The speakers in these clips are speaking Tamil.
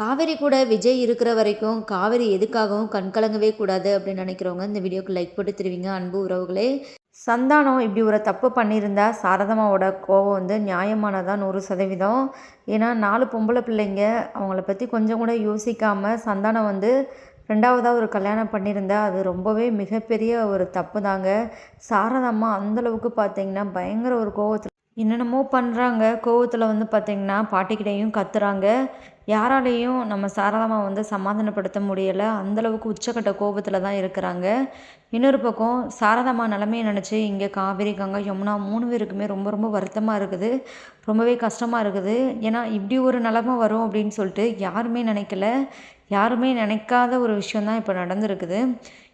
காவேரி கூட விஜய் இருக்கிற வரைக்கும் காவேரி எதுக்காகவும் கண்கலங்கவே கூடாது அப்படின்னு நினைக்கிறவங்க இந்த வீடியோக்கு லைக் போட்டு தருவீங்க. அன்பு உறவுகளே சந்தானம் இப்படி ஒரு தப்பு பண்ணியிருந்தா சாரதமாவோட கோவம் வந்து நியாயமானதான் நூறு சதவீதம். ஏன்னா நாலு பொம்பளை பிள்ளைங்க அவங்கள பற்றி கொஞ்சம் கூட யோசிக்காமல் சந்தானம் வந்து ரெண்டாவதாக ஒரு கல்யாணம் பண்ணியிருந்தா அது ரொம்பவே மிகப்பெரிய ஒரு தப்பு தாங்க சாரதம்மா அந்தளவுக்கு பார்த்தீங்கன்னா பயங்கர ஒரு கோவத்தில் என்னென்னமோ பண்ணுறாங்க கோவத்தில் வந்து பார்த்திங்கன்னா பாட்டிக்கிட்டையும் கத்துறாங்க. யாராலையும் நம்ம சாரதாமா வந்து சமாதானப்படுத்த முடியலை. அந்தளவுக்கு உச்சக்கட்ட கோபத்தில் தான் இருக்கிறாங்க. இன்னொரு பக்கம் சாரதாமா நிலமையை நினச்சி இங்கே காவேரி கங்கா யமுனா மூணு பேருக்குமே ரொம்ப ரொம்ப வருத்தமாக இருக்குது. ரொம்பவே கஷ்டமாக இருக்குது. ஏன்னா இப்படி ஒரு நிலமை வரும் அப்படின்னு சொல்லிட்டு யாருமே நினைக்கல. யாருமே நினைக்காத ஒரு விஷயந்தான் இப்போ நடந்திருக்குது.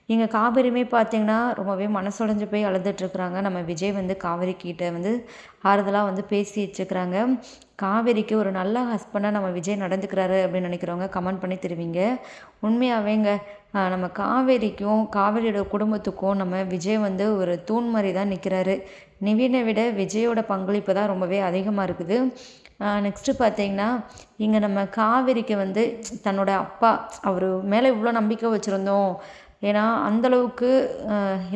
இங்கே காவேரியுமே பார்த்திங்கன்னா ரொம்பவே மனசுடைஞ்சு போய் அழுதுட்ருக்குறாங்க நம்ம விஜய் வந்து காவேரி கிட்ட வந்து ஆறுதலாக வந்து பேசி வச்சுக்கிறாங்க காவேரிக்கு ஒரு நல்ல ஹஸ்பண்டாக நம்ம விஜய் நடந்துக்கிறாரு அப்படின்னு நினைக்கிறவங்க கமெண்ட் பண்ணி தருவீங்க. உண்மையாகவேங்க நம்ம காவேரிக்கும் காவேரியோட குடும்பத்துக்கும் நம்ம விஜய் வந்து ஒரு தூண் மாதிரி தான் நிற்கிறாரு நிவினை விட விஜயோட பங்களிப்பு தான் ரொம்பவே அதிகமாக இருக்குது. நெக்ஸ்ட்டு பார்த்தீங்கன்னா இங்கே நம்ம காவேரிக்கு வந்து தன்னோட அப்பா அவர் மேலே இவ்வளோ நம்பிக்கை வச்சுருந்தோம். ஏன்னா அந்தளவுக்கு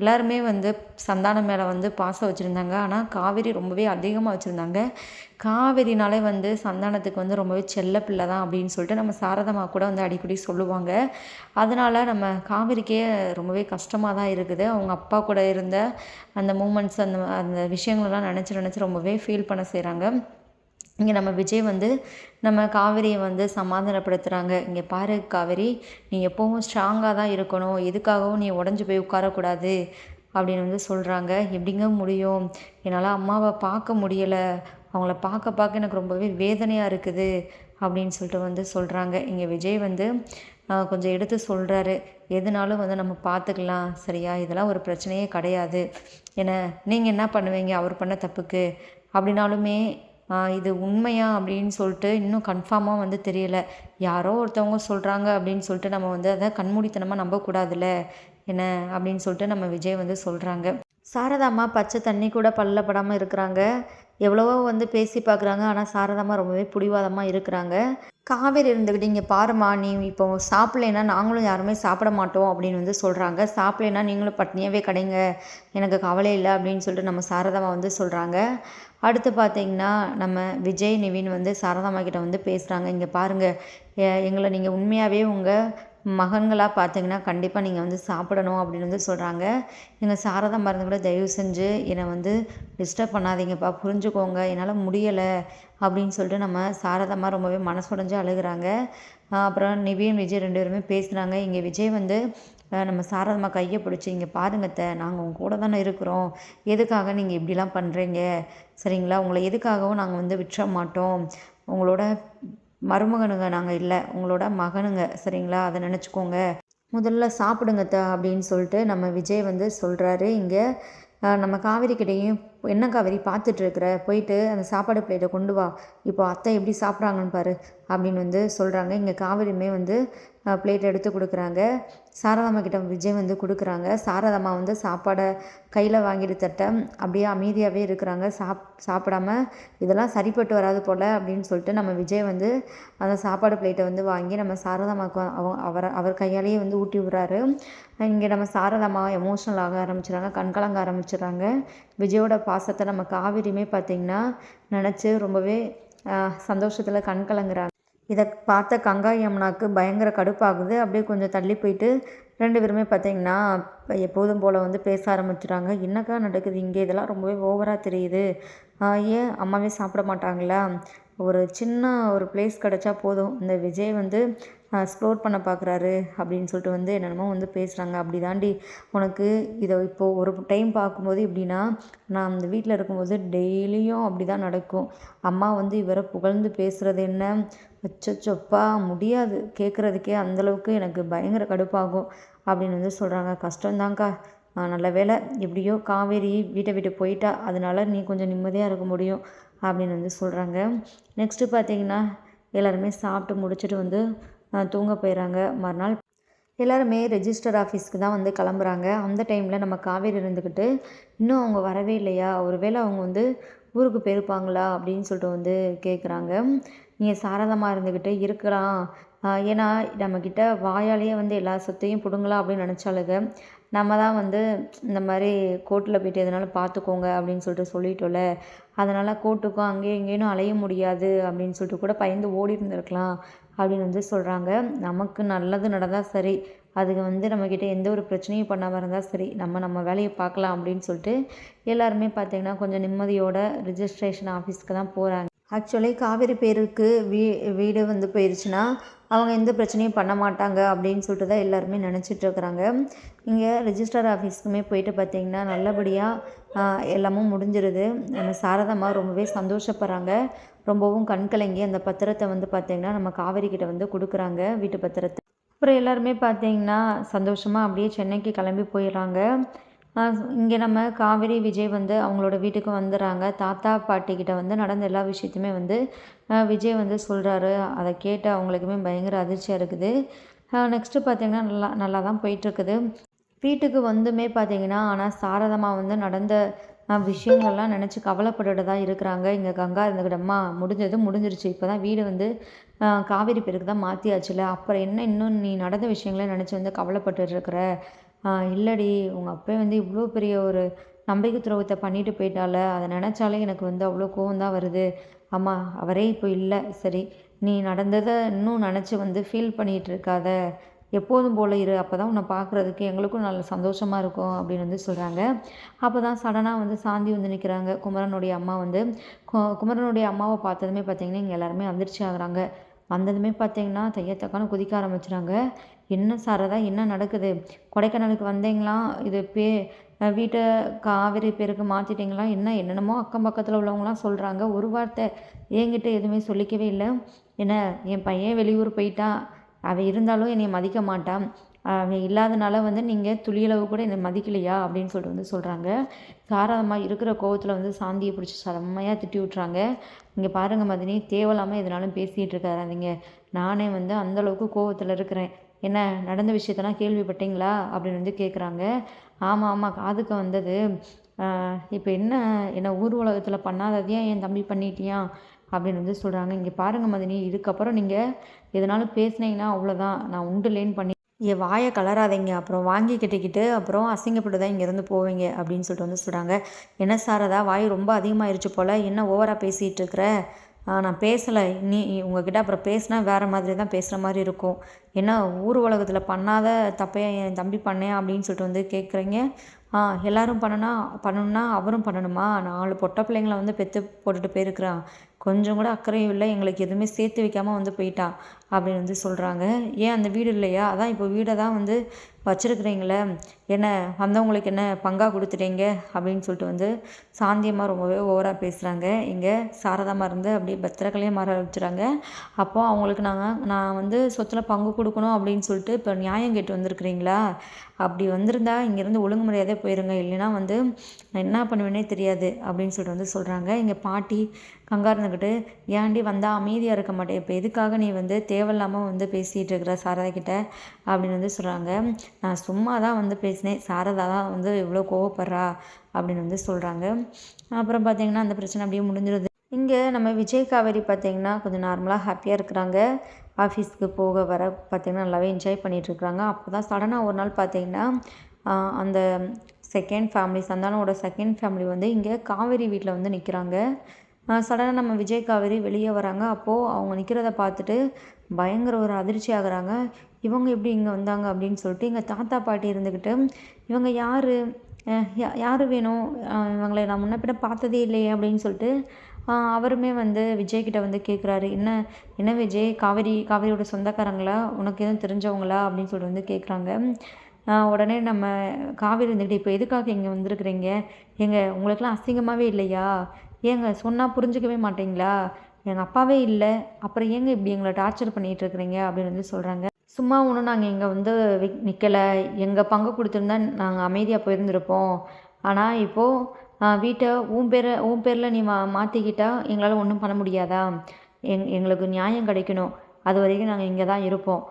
எல்லாருமே வந்து சந்தானம் மேலே வந்து பாசம் வச்சுருந்தாங்க. ஆனால் காவேரி ரொம்பவே அதிகமாக வச்சுருந்தாங்க. காவேரினாலே வந்து சந்தானத்துக்கு வந்து ரொம்பவே செல்ல பிள்ளை தான் அப்படின்னு சொல்லிட்டு நம்ம சாரதமாக கூட வந்து அடிக்கடி சொல்லுவாங்க. அதனால் நம்ம காவேரிக்கே ரொம்பவே கஷ்டமாக தான் இருக்குது. அவங்க அப்பா கூட இருந்த அந்த மூமெண்ட்ஸ் அந்த அந்த விஷயங்கள்லாம் நினச்சி நினச்சி ரொம்பவே ஃபீல் பண்ண செய்கிறாங்க இங்கே நம்ம விஜய் வந்து நம்ம காவேரியை வந்து சமாதானப்படுத்துகிறாங்க இங்கே பாரு காவேரி நீ எப்போவும் ஸ்ட்ராங்காக தான் இருக்கணும். எதுக்காகவும் நீ உடஞ்சி போய் உட்காரக்கூடாது அப்படின்னு வந்து சொல்கிறாங்க எப்படிங்க முடியும்? என்னால் அம்மாவை பார்க்க முடியலை. அவங்கள பார்க்க பார்க்க எனக்கு ரொம்பவே வேதனையாக இருக்குது அப்படின்னு சொல்லிட்டு வந்து சொல்கிறாங்க இங்கே விஜய் வந்து கொஞ்சம் எடுத்து சொல்கிறாரு எதுனாலும் வந்து நம்ம பார்த்துக்கலாம். சரியா? இதெல்லாம் ஒரு பிரச்சனையே கிடையாது. என்ன நீங்கள் என்ன பண்ணுவீங்க? அவர் பண்ண தப்புக்கு. அப்படின்னாலுமே இது உண்மையா அப்படின்னு சொல்லிட்டு இன்னும் கன்ஃபார்மாக வந்து தெரியலை. யாரோ ஒருத்தவங்க சொல்கிறாங்க அப்படின்னு சொல்லிட்டு நம்ம வந்து அதை கண்மூடித்தனமாக நம்பக்கூடாதுல்ல? என்ன? அப்படின்னு சொல்லிட்டு நம்ம விஜய் வந்து சொல்கிறாங்க சாரதாம்மா பச்சை தண்ணி கூட பல்ல படாமல் இருக்கிறாங்க. எவ்வளவோ வந்து பேசி பார்க்குறாங்க. ஆனால் சாரதாமா ரொம்பவே பிடிவாதமாக இருக்கிறாங்க. காவேரி இருந்துக்கிட்டு இங்கே பாருமா நீ இப்போ சாப்பிட்லேன்னா நாங்களும் யாருமே சாப்பிட மாட்டோம் அப்படின்னு வந்து சொல்கிறாங்க சாப்பிட்லேன்னா நீங்களும் பட்னியாகவே கிடைங்க. எனக்கு கவலை இல்லை அப்படின்னு சொல்லிட்டு நம்ம சாரதாமா வந்து சொல்கிறாங்க அடுத்து பார்த்தீங்கன்னா நம்ம விஜய் நிவின் வந்து சாரதாமா கிட்ட வந்து பேசுகிறாங்க இங்கே பாருங்கள் எங்களை நீங்கள் உண்மையாகவே உங்கள் மகன்களாக பார்த்தீங்கன்னா கண்டிப்பாக நீங்கள் வந்து சாப்பிடணும் அப்படின்னு வந்து சொல்கிறாங்க எங்கள் சாரதா மருந்து கூட தயவு செஞ்சு என்னை வந்து டிஸ்டர்ப் பண்ணாதீங்கப்பா புரிஞ்சுக்கோங்க என்னால் முடியலை அப்படின்னு சொல்லிட்டு நம்ம சாரதம்மா ரொம்பவே மனசுடைஞ்சு அழுகிறாங்க. அப்புறம் நிவியும் விஜய் ரெண்டு பேருமே பேசுகிறாங்க இங்கே விஜய் வந்து நம்ம சாரதம்மா கையை பிடிச்சி இங்கே பாருங்கத்த நாங்கள் உங்கள் கூட தானே இருக்கிறோம். எதுக்காக நீங்கள் இப்படிலாம் பண்ணுறீங்க சரிங்களா? உங்களை எதுக்காகவும் நாங்கள் வந்து விட்டுற மாட்டோம். உங்களோட மருமகனுங்க நாங்கள் இல்லை. உங்களோட மகனுங்க. சரிங்களா? அதை நினச்சிக்கோங்க. முதல்ல சாப்பிடுங்கத்த அப்படின்னு சொல்லிட்டு நம்ம விஜய் வந்து சொல்கிறாரு இங்கே நம்ம காவேரி கிட்டேயும் என்ன காவேரி பார்த்துட்ருக்குற போயிட்டு அந்த சாப்பாடு பிளேட்டை கொண்டு வா. இப்போ அத்தை எப்படி சாப்பிட்றாங்கன்னு பாரு அப்படின்னு வந்து சொல்கிறாங்க இங்கே காவேரியுமே வந்து பிளேட் எடுத்து கொடுக்குறாங்க. சாரதாம்மா கிட்ட விஜய் வந்து கொடுக்குறாங்க. சாரதாம்மா வந்து சாப்பாடை கையில் வாங்கிட்டு தட்ட அப்படியே அமைதியாகவே இருக்கிறாங்க. சாப் சாப்பிடாம இதெல்லாம் சரிப்பட்டு வராது போல் அப்படின்னு சொல்லிட்டு நம்ம விஜய் வந்து அந்த சாப்பாடு பிளேட்டை வந்து வாங்கி நம்ம சாரதாம்மாவுக்கு அவ அவர் அவர் கையாலேயே வந்து ஊட்டி விடுறாரு. இங்கே நம்ம சாரதாம்மா எமோஷ்னல் ஆக ஆரம்பிச்சிடுறாங்க கண்கலங்க ஆரம்பிச்சிடுறாங்க விஜயோட பாசத்தை நம்ம காவிரியுமே பார்த்திங்கன்னா நினச்சி ரொம்பவே சந்தோஷத்தில் கண் கலங்குறாங்க இதை பார்த்த கங்கா யமுனாவுக்கு பயங்கர கடுப்பாகுது. அப்படியே கொஞ்சம் தள்ளி போயிட்டு ரெண்டு பேருமே பார்த்திங்கன்னா எப்போதும் போல் வந்து பேச ஆரம்பிச்சிட்டாங்க. என்னக்கா நடக்குது? இங்கே இதெல்லாம் ரொம்பவே ஓவராக தெரியுது. ஏன் அம்மாவே சாப்பிட மாட்டாங்களா? ஒரு சின்ன ஒரு பிளேஸ் கிடச்சா போதும். இந்த விஜய் வந்து எக்ஸ்ப்ளோர் பண்ண பார்க்குறாரு அப்படின்னு சொல்லிட்டு வந்து என்னென்னமோ வந்து பேசுகிறாங்க அப்படி தாண்டி உனக்கு இதை இப்போது ஒரு டைம் பார்க்கும்போது எப்படின்னா நான் அந்த வீட்டில் இருக்கும்போது டெய்லியும் அப்படி தான் நடக்கும். அம்மா வந்து இவரை புகழ்ந்து பேசுகிறது என்ன? அச்சச்சோப்பா முடியாது. கேட்குறதுக்கே அந்தளவுக்கு எனக்கு பயங்கர கடுப்பாகும் அப்படின்னு வந்து சொல்கிறாங்க கஷ்டம்தாங்க்கா நல்ல வேலை எப்படியோ காவேரி வீட்டை விட்டு போயிட்டா அதனால் நீ கொஞ்சம் நிம்மதியாக இருக்க முடியும் அப்படின்னு வந்து சொல்கிறாங்க நெக்ஸ்ட்டு பார்த்தீங்கன்னா எல்லாருமே சாப்பிட்டு முடிச்சுட்டு வந்து தூங்க போயிடுறாங்க மறுநாள் எல்லாருமே ரெஜிஸ்டர் ஆஃபீஸ்க்கு தான் வந்து கிளம்புறாங்க. அந்த டைமில் நம்ம காவேரி இருந்துக்கிட்டு இன்னும் அவங்க வரவே இல்லையா? ஒருவேளை அவங்க வந்து ஊருக்கு போயிருப்பாங்களா? அப்படின்னு சொல்லிட்டு வந்து கேட்குறாங்க நீங்கள் சாரதமாக இருந்துக்கிட்டு இருக்கலாம். ஏன்னா நம்மக்கிட்ட வாயாலேயே வந்து எல்லா சொத்தையும் பிடுங்கலாம் அப்படின்னு நினச்சாலுங்க நம்ம தான் வந்து இந்த மாதிரி கோர்ட்டில் போயிட்டு எதுனாலும் பார்த்துக்கோங்க அப்படின்னு சொல்லிட்டு சொல்லிட்டோம்ல. அதனால் கோர்ட்டுக்கும் அங்கேயும் இங்கேயும் அலைய முடியாது அப்படின்னு சொல்லிட்டு கூட பயந்து ஓடி இருந்திருக்கலாம். அப்படின்னு வந்து சொல்கிறாங்க நமக்கு நல்லது நடந்தால் சரி. அதுக்கு வந்து நம்மக்கிட்ட எந்த ஒரு பிரச்சனையும் பண்ணாமல் இருந்தால் சரி. நம்ம நம்ம வேலையை பார்க்கலாம் அப்படின்னு சொல்லிட்டு எல்லாருமே பார்த்திங்கன்னா கொஞ்சம் நிம்மதியோட ரிஜிஸ்ட்ரேஷன் ஆஃபீஸ்க்கு தான் போகிறாங்க ஆக்சுவலி காவேரி பேருக்கு வீ வீடு வந்து போயிடுச்சுன்னா அவங்க எந்த பிரச்சனையும் பண்ண மாட்டாங்க அப்படின்னு சொல்லிட்டு தான் எல்லாருமே நினச்சிட்ருக்குறாங்க இங்கே ரிஜிஸ்டர் ஆஃபீஸ்க்குமே போயிட்டு பார்த்திங்கன்னா நல்லபடியாக எல்லாமும் முடிஞ்சிருது. நம்ம சாரதம்மா ரொம்பவே சந்தோஷப்படுறாங்க. ரொம்பவும் கண்கலங்கி அந்த பத்திரத்தை வந்து பார்த்திங்கன்னா நம்ம காவேரி கிட்ட வந்து கொடுக்குறாங்க வீட்டு பத்திரத்தை. அப்புறம் எல்லாருமே பார்த்தீங்கன்னா சந்தோஷமாக அப்படியே சென்னைக்கு கிளம்பி போயிடுறாங்க. இங்கே நம்ம காவேரி விஜய் வந்து அவங்களோட வீட்டுக்கு வந்துடுறாங்க தாத்தா பாட்டிக்கிட்ட வந்து நடந்த எல்லா விஷயத்தையுமே வந்து விஜய் வந்து சொல்கிறாரு அதை கேட்டு அவங்களுக்குமே பயங்கர அதிர்ச்சியாக இருக்குது. நெக்ஸ்ட்டு பார்த்திங்கன்னா நல்லா நல்லா தான் போயிட்டுருக்குது. வீட்டுக்கு வந்துமே பார்த்தீங்கன்னா ஆனால் சாரதமாக வந்து நடந்த விஷயங்கள்லாம் நினச்சி கவலைப்பட்டுட்டு தான் இருக்கிறாங்க. இங்கே கங்கா இருந்துக்கிட்டம்மா முடிஞ்சது முடிஞ்சிருச்சு. இப்போ தான் வீடு வந்து காவேரி பேருக்கு தான் மாற்றியாச்சுல அப்புறம் என்ன இன்னும் நீ நடந்த விஷயங்கள நினச்சி வந்து கவலைப்பட்டு இருக்கிற? இல்லடி. உங்கள் அப்பா வந்து இவ்வளோ பெரிய ஒரு நம்பிக்கை துரோகத்தை பண்ணிட்டு போயிட்டால. அதை நினச்சாலே எனக்கு வந்து அவ்வளோ கோவம் தான் வருது. அம்மா அவரே இப்போ இல்லை. சரி நீ நடந்ததை இன்னும் நினச்சி வந்து ஃபீல் பண்ணிகிட்டு இருக்காத எப்போதும் போல் இரு. அப்போ தான் உன்னை பார்க்குறதுக்கு எங்களுக்கும் நல்ல சந்தோஷமாக இருக்கும் அப்படின்னு வந்து சொல்கிறாங்க அப்போ தான் சடனாக வந்து சாந்தி வந்து நிற்கிறாங்க குமரனுடைய அம்மா வந்து குமரனுடைய அம்மாவை பார்த்ததுமே பார்த்திங்கன்னா இங்கே எல்லாருமே அதிர்ச்சி ஆகுறாங்க. வந்ததுமே பார்த்தீங்கன்னா தையத்தக்கான குதிக்க ஆரம்பிச்சுறாங்க என்ன சாரதா என்ன நடக்குது? கொடைக்கானலுக்கு வந்தீங்களா? இது பே வீட்டை காவிரி பேருக்கு மாற்றிட்டீங்களா என்ன என்னென்னமோ அக்கம் பக்கத்தில் உள்ளவங்களாம் சொல்கிறாங்க ஒரு வார்த்தை என்கிட்ட எதுவுமே சொல்லிக்கவே இல்லை. என்ன என் பையன் வெளியூர் போயிட்டான். அவள் இருந்தாலும் என்னை மதிக்க மாட்டான். இல்லாதனால வந்து நீங்கள் துளியளவு கூட என்னை மதிக்கலையா அப்படின்னு சொல்லிட்டு வந்து சொல்கிறாங்க சாராதமாக இருக்கிற கோவத்தில் வந்து சாந்தியை பிடிச்சி செம்மையாக திட்டி விட்றாங்க இங்கே பாருங்கள் மதினி தேவையில்லாமல் எதனாலும் பேசிகிட்டு இருக்காராதீங்க நானே வந்து அந்தளவுக்கு கோவத்தில் இருக்கிறேன். என்ன நடந்த விஷயத்தெல்லாம் கேள்விப்பட்டீங்களா? அப்படின்னு வந்து கேட்குறாங்க ஆமாம் ஆமாம் காதுக்கு வந்தது. இப்போ என்ன என்ன ஊர் உலகத்தில் பண்ணாததையும் என் தம்பி பண்ணிட்டியான் அப்படின்னு வந்து சொல்கிறாங்க இங்கே பாருங்கள் மதினி இதுக்கப்புறம் நீங்கள் எதனாலும் பேசுனீங்கன்னா அவ்வளோதான் நான் உண்டு லேன் பண்ணி என் வாயை கலராதீங்க. அப்புறம் வாங்கி கட்டிக்கிட்டு அப்புறம் அசிங்கப்பட்டு தான் இங்கேருந்து போவீங்க அப்படின்னு சொல்லிட்டு வந்து சொல்கிறாங்க என்ன சார் அதான் வாய் ரொம்ப அதிகமாகிருச்சு போல். என்ன ஓவராக பேசிகிட்டு இருக்கிற நான் பேசலை. நீ உங்ககிட்ட அப்புறம் பேசினா வேறு மாதிரி தான் பேசுகிற மாதிரி இருக்கும். என்ன ஊர் உலகத்தில் பண்ணாத தப்பையை என் தம்பி பண்ணேன் அப்படின்னு சொல்லிட்டு வந்து கேட்குறீங்க எல்லோரும் பண்ணனா பண்ணணும்னா அவரும் பண்ணணுமா? நாலு பொட்டை பிள்ளைங்கள வந்து பெற்று போட்டுட்டு போயிருக்கிறான் கொஞ்சம் கூட அக்கறையும் இல்லை. எங்களுக்கு எதுவுமே சேர்த்து வைக்காமல் வந்து போயிட்டான் அப்படின்னு வந்து சொல்கிறாங்க ஏன் அந்த வீடு இல்லையா? அதான் இப்போ வீடை தான் வந்து வச்சுருக்குறீங்களே. என்ன வந்தவங்களுக்கு என்ன பங்காக கொடுத்துட்டீங்க? அப்படின்னு சொல்லிட்டு வந்து சாந்தியமாக ரொம்பவே ஓவராக பேசுகிறாங்க இங்கே சாரதாமா இருந்து அப்படியே பத்திரக்கலையே மாற வச்சுறாங்க அப்போது அவங்களுக்கு நாங்கள் நான் வந்து சொத்தில் பங்கு கொடுக்கணும் அப்படின்னு சொல்லிட்டு இப்போ நியாயம் கேட்டு வந்திருக்கிறீங்களா? அப்படி வந்திருந்தா இங்கேருந்து ஒழுங்கு மரியாதை போயிருங்க. இல்லைன்னா வந்து நான் என்ன பண்ணுவேனே தெரியாது அப்படின்னு சொல்லிட்டு வந்து சொல்கிறாங்க இங்கே பாட்டி கங்கா இருந்துக்கிட்டு ஏன்டி வந்தால் அமைதியாக இருக்க மாட்டேன் இப்போ எதுக்காக நீ வந்து தேவையில்லாமல் வந்து பேசிகிட்டு இருக்கிற சாரதா கிட்டே? அப்படின்னு வந்து சொல்கிறாங்க நான் சும்மா தான் வந்து பேசினேன். சாரதா தான் வந்து இவ்வளோ கோவப்படுறா. அப்படின்னு வந்து சொல்கிறாங்க அப்புறம் பார்த்திங்கன்னா அந்த பிரச்சனை அப்படியே முடிஞ்சிருது. இங்கே நம்ம விஜய் காவேரி பார்த்திங்கன்னா கொஞ்சம் நார்மலாக ஹாப்பியாக இருக்கிறாங்க. ஆஃபீஸ்க்கு போக வர பார்த்திங்கன்னா நல்லாவே என்ஜாய் பண்ணிகிட்ருக்குறாங்க அப்போ தான் சடனாக ஒரு நாள் பார்த்திங்கன்னா அந்த செகண்ட் ஃபேமிலி சந்தானோட செகண்ட் ஃபேமிலி வந்து இங்கே காவேரி வீட்டில் வந்து நிற்கிறாங்க சடனாக நம்ம விஜய் காவேரி வெளியே வராங்க. அப்போது அவங்க நிற்கிறத பார்த்துட்டு பயங்கர ஒரு அதிர்ச்சி ஆகுறாங்க. இவங்க எப்படி இங்கே வந்தாங்க அப்படின்னு சொல்லிட்டு எங்கள் தாத்தா பாட்டி இருந்துக்கிட்டு இவங்க யார்? யார் வேணும்? இவங்களை நான் முன்ன பின்ன பார்த்ததே இல்லையே அப்படின்னு சொல்லிட்டு அவருமே வந்து விஜய்கிட்ட வந்து கேட்குறாரு என்ன என்ன விஜய்? காவேரி காவேரியோட சொந்தக்காரங்களா? உனக்கு எதுவும் தெரிஞ்சவங்களா? அப்படின்னு சொல்லிட்டு வந்து கேட்குறாங்க உடனே நம்ம காவேரி இருந்துக்கிட்டு இப்போ எதுக்காக இங்கே வந்திருக்குறீங்க? ஏங்க உங்களுக்கெலாம் அசிங்கமாகவே இல்லையா? ஏங்க சொன்னால் புரிஞ்சுக்கவே மாட்டீங்களா? எங்கள் அப்பாவே இல்லை. அப்புறம் ஏங்க இப்படி எங்களை டார்ச்சர் பண்ணிகிட்டு இருக்கிறீங்க? அப்படின்னு வந்து சொல்கிறாங்க சும்மா ஒன்றும் நாங்கள் இங்கே வந்து நிற்கலை எங்கள் பங்கு கொடுத்துருந்தா நாங்கள் அமைதியாக போயிருந்திருப்போம். ஆனால் இப்போது வீட்டை உன் பேரை உன் பேரில் நீ மா மாற்றிக்கிட்டால் எங்களால் ஒன்றும் பண்ண முடியாதா? எங் எங்களுக்கு நியாயம் கிடைக்கணும். அது வரைக்கும் நாங்கள் இங்கே தான் இருப்போம்.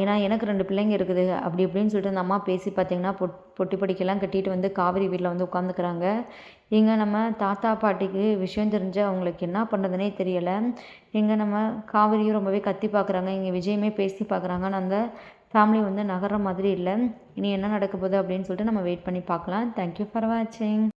ஏன்னா எனக்கு ரெண்டு பிள்ளைங்க இருக்குது. அப்படி இப்படின்னு சொல்லிட்டு அந்த அம்மா பேசி பார்த்தீங்கன்னா பொட் பொட்டி படிக்கெல்லாம் கட்டிட்டு வந்து காவிரி வீட்டில் வந்து உட்காந்துக்கிறாங்க இங்கே நம்ம தாத்தா பாட்டிக்கு விஷயம் தெரிஞ்சு அவங்களுக்கு என்ன பண்ணுறதுனே தெரியலை. இங்கே நம்ம காவிரியும் ரொம்பவே கத்தி பார்க்குறாங்க இங்கே விஜயமே பேசி பார்க்குறாங்க அந்த ஃபேமிலி வந்து நகர்ற மாதிரி இல்லை. இனி என்ன நடக்க போகுது அப்படின்னு சொல்லிட்டு நம்ம வெயிட் பண்ணி பார்க்கலாம். தேங்க்யூ ஃபார் வாட்சிங்